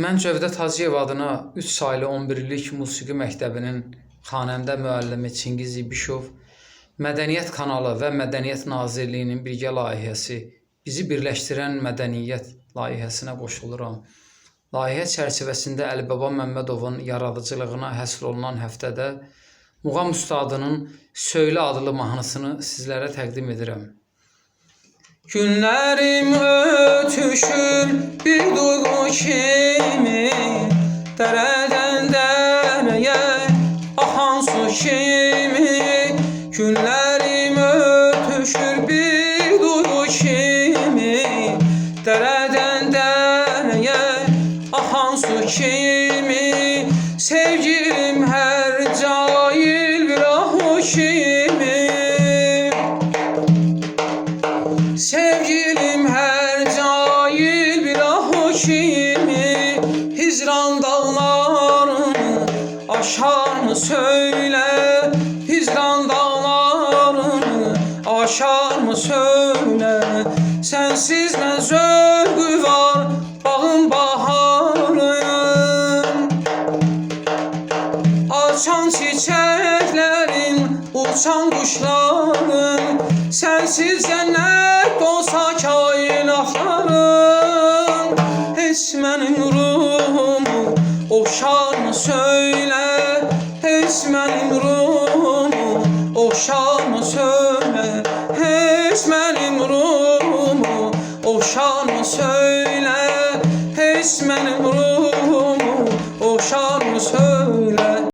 Mən Cövdət Hacıyev adına 3 saylı 11-lik musiqi məktəbinin xanəndə müəllimi Çingiz İbişov, Mədəniyyət kanalı və Mədəniyyət Nazirliyinin birgə layihəsi bizi birləşdirən mədəniyyət layihəsinə qoşuluram. Layihə çərçivəsində Əlibaba Məmmədovun yaradıcılığına həsr olunan həftədə Muğam ustadının Söylə adlı mahnısını sizlərə təqdim edirəm. Günlerim ötüşür bir duygu kimi? Dereden dereye akan su kimi? Günlerim ötüşür bir duygu kimi? Dereden dereye akan su kimi? Sevgilim Hizran dağlarını aşar mı söyle Hizran dağlarını aşar mı söyle. Sensiz ben zövgü var bağım baharım Açan çiçeklerin, uçan kuşların Sensiz cennet olsa kainatların. Hiç benim ruhumu okşar mı söyle Hiç benim ruhumu okşar mı söyle Hiç benim ruhumu okşar mı söyle Hiç benim